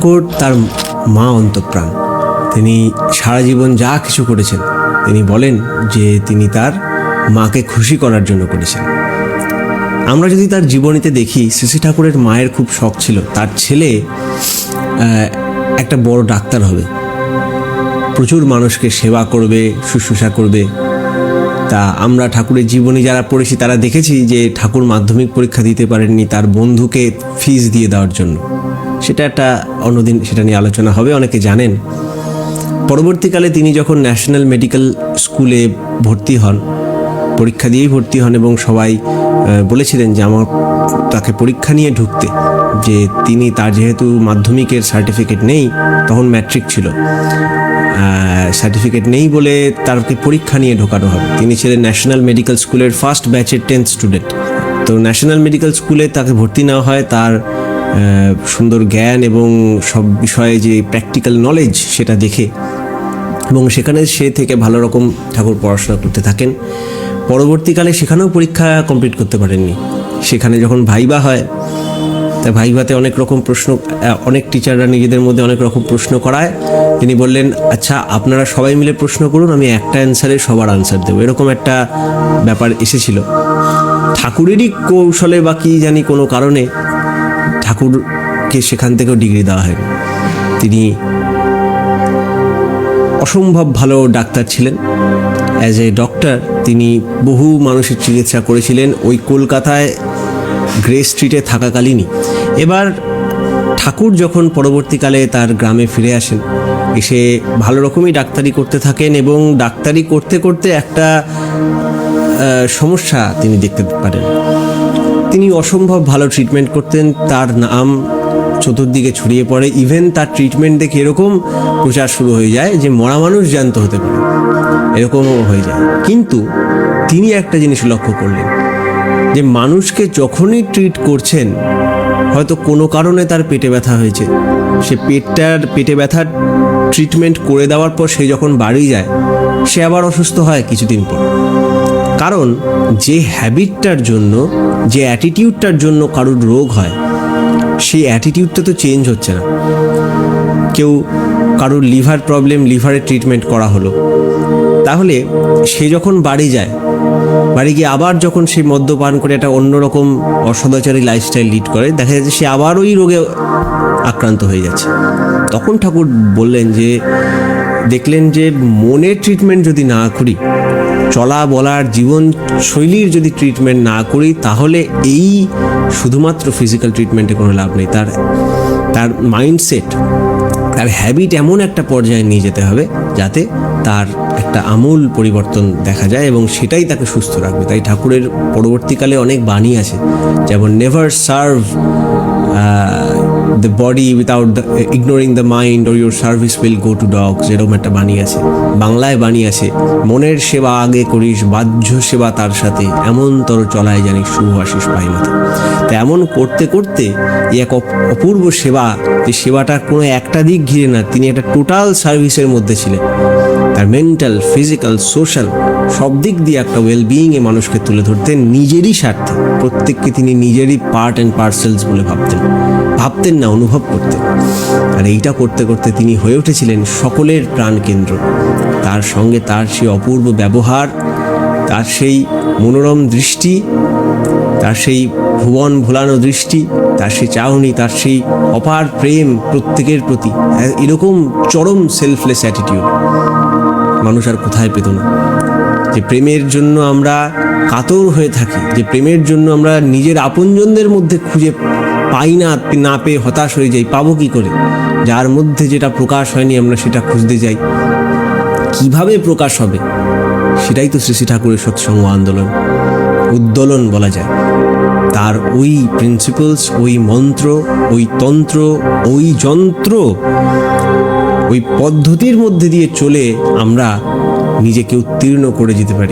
ঠাকুর তার মা অন্তঃপ্রাণ। তিনি সারা জীবন যা কিছু করেছেন, তিনি বলেন যে তিনি তার মাকে খুশি করার জন্য করেছেন। আমরা যদি তার জীবনীতে দেখি, শ্রী ঠাকুরের মায়ের খুব শখ ছিল, তার ছেলে একটা বড় ডাক্তার হবে। প্রচুর মানুষকে সেবা করবে, শুশ্রূষা করবে। তা আমরা ঠাকুরের জীবনী যারা পড়েছি, তারা দেখেছি যে ঠাকুর মাধ্যমিক পরীক্ষা দিতে পারেননি তার বন্ধুকে ফিস দিয়ে দেওয়ার জন্য। সেটা একটা অন্যদিন সেটা নিয়ে আলোচনা হবে, অনেকে জানেন। পরবর্তীকালে তিনি যখন ন্যাশনাল মেডিকেল স্কুলে ভর্তি হন, পরীক্ষা দিয়েই ভর্তি হন এবং সবাই বলেছিলেন যে আমার তাকে পরীক্ষা নিয়ে ঢুকতে, যে তিনি তার যেহেতু মাধ্যমিকের সার্টিফিকেট নেই, তখন ম্যাট্রিক ছিল। সার্টিফিকেট নেই বলে তারকে পরীক্ষা নিয়ে ঢোকানো হবে। তিনি ছিলেন ন্যাশনাল মেডিকেল স্কুলের ফার্স্ট ব্যাচের টেন্থ স্টুডেন্ট তো ন্যাশনাল মেডিকেল স্কুলে তাকে ভর্তি নেওয়া হয়, তার সুন্দর জ্ঞান এবং সব বিষয়ে যে প্র্যাকটিক্যাল নলেজ সেটা দেখে এবং সেখানে সে থেকে ভালো রকম ঠাকুর পড়াশোনা করতে থাকেন। পরবর্তীকালে সেখানেও পরীক্ষা কমপ্লিট করতে পারেননি। সেখানে যখন ভাইবা হয়, তা ভাইভাতে অনেক রকম প্রশ্ন অনেক টিচাররা নিজেদের মধ্যে অনেক রকম প্রশ্ন করায়। তিনি বললেন আচ্ছা আপনারা সবাই মিলে প্রশ্ন করুন, আমি একটা অ্যান্সারে সবার আনসার দেবো। এরকম একটা ব্যাপার এসেছিল। ঠাকুরেরই কৌশলে বা কী জানি কোনো কারণে ঠাকুরকে সেখান থেকেও ডিগ্রি দেওয়া হয়নি। তিনি অসম্ভব ভালো ডাক্তার ছিলেন। অ্যাজ এ ডক্টর তিনি বহু মানুষের চিকিৎসা করেছিলেন ওই কলকাতায় গ্রে স্ট্রিটে থাকাকালীনই। এবার ঠাকুর যখন পরবর্তীকালে তার গ্রামে ফিরে আসেন, এসে ভালো রকমই ডাক্তারি করতে থাকেন এবং ডাক্তারি করতে করতে একটা সমস্যা তিনি দেখতে পারেন। তিনি অসম্ভব ভালো ট্রিটমেন্ট করতেন। তার নাম চতুর্দিকে ছড়িয়ে পড়ে। ইভেন তার ট্রিটমেন্ট দেখে এরকম প্রচার শুরু হয়ে যায় যে মরা মানুষ জ্যান্ত হতে পারে। এরকমও হয়ে যায়। কিন্তু তিনি একটা জিনিস লক্ষ্য করলেন যে মানুষকে যখনই ট্রিট করছেন, হয়তো কোনো কারণে তার পেটে ব্যথা হয়েছে। সে পেটটার, পেটে ব্যথার ট্রিটমেন্ট করে দেওয়ার পর সে যখন বাড়ি যায়, সে আবার অসুস্থ হয় কিছুদিন পর। কারণ যে হ্যাবিটটার জন্য যে অ্যাটিটিউডটার জন্য কারোর রোগ হয়, সেই অ্যাটিটিউডটা তো চেঞ্জ হচ্ছে না। কেউ কারোর লিভার প্রবলেম লিভারের ট্রিটমেন্ট করা হলো। তাহলে সে যখন বাড়ি যায়, বাড়ি গিয়ে আবার যখন সে মদ্যপান করে একটা অন্যরকম অসদাচারী লাইফস্টাইল লিড করে, দেখা যাচ্ছে সে আবার ওই রোগে আক্রান্ত হয়ে যাচ্ছে। তখন ঠাকুর বললেন যে, দেখলেন যে মনের ট্রিটমেন্ট যদি না করি চলা বলার জীবন শৈলীর যদি ট্রিটমেন্ট না করি, তাহলে এই শুধুমাত্র ফিজিক্যাল ট্রিটমেন্টে কোনো লাভ নেই। তার তার মাইন্ডসেট তার হ্যাবিট এমন একটা পর্যায়ে নিয়ে যেতে হবে যাতে তার একটা আমূল পরিবর্তন দেখা যায় এবং সেটাই তাকে সুস্থ রাখবে। তাই ঠাকুরের পরবর্তীকালে অনেক বাণী আছে, যেমন never serve the body without the ignoring the mind or your service will go to dogs এরকম একটা বাণী আছে। বাংলায় বাণী আছে, মনের সেবা আগে করিস, বাহ্য সেবা তার সাথে। এমন তর চলায় জানিস শুভ আশিস পাই মাথা। তা এমন করতে করতে এক অপ- অপূর্ব সেবা, যে সেবাটা কোনো একটা দিক ঘিরে না, তিনি একটা টোটাল সার্ভিসের মধ্যে ছিলেন। তার মেন্টাল ফিজিক্যাল সোশ্যাল সব দিক দিয়ে একটা ওয়েলবিইংয়ে মানুষকে তুলে ধরতেন নিজেরই স্বার্থে। প্রত্যেককে তিনি নিজেরই পার্ট অ্যান্ড পার্সেলস বলে ভাবতেন। ভাবতেন না, অনুভব করতেন। আর এইটা করতে করতে তিনি হয়ে উঠেছিলেন সকলের প্রাণকেন্দ্র। তার সঙ্গে তার সেই অপূর্ব ব্যবহার, তার সেই মনোরম দৃষ্টি, তার সেই ভুবন ভোলানো দৃষ্টি, তার সেই চাহনি, তার সেই অপার প্রেম প্রত্যেকের প্রতি এরকম চরম সেলফলেস অ্যাটিটিউড মানুষ আর কোথায় পেত না। যে প্রেমের জন্য আমরা কাতর হয়ে থাকি, যে প্রেমের জন্য আমরা নিজের আপনজনদের মধ্যে খুঁজে পাই না না পেয়ে হতাশ হয়ে যাই, পাবো কি করে? যার মধ্যে যেটা প্রকাশ হয়নি, আমরা সেটা খুঁজতে যাই। কীভাবে প্রকাশ হবে? সেটাই তো শ্রী শ্রী ঠাকুরের সৎসঙ্গ আন্দোলন। উদ্দোলন বলা যায়। তার ওই প্রিন্সিপালস ওই মন্ত্র, ওই তন্ত্র, ওই যন্ত্র, ওই পদ্ধতির মধ্যে দিয়ে চলে আমরা নিজেকে উত্তীর্ণ করে যেতে পারি।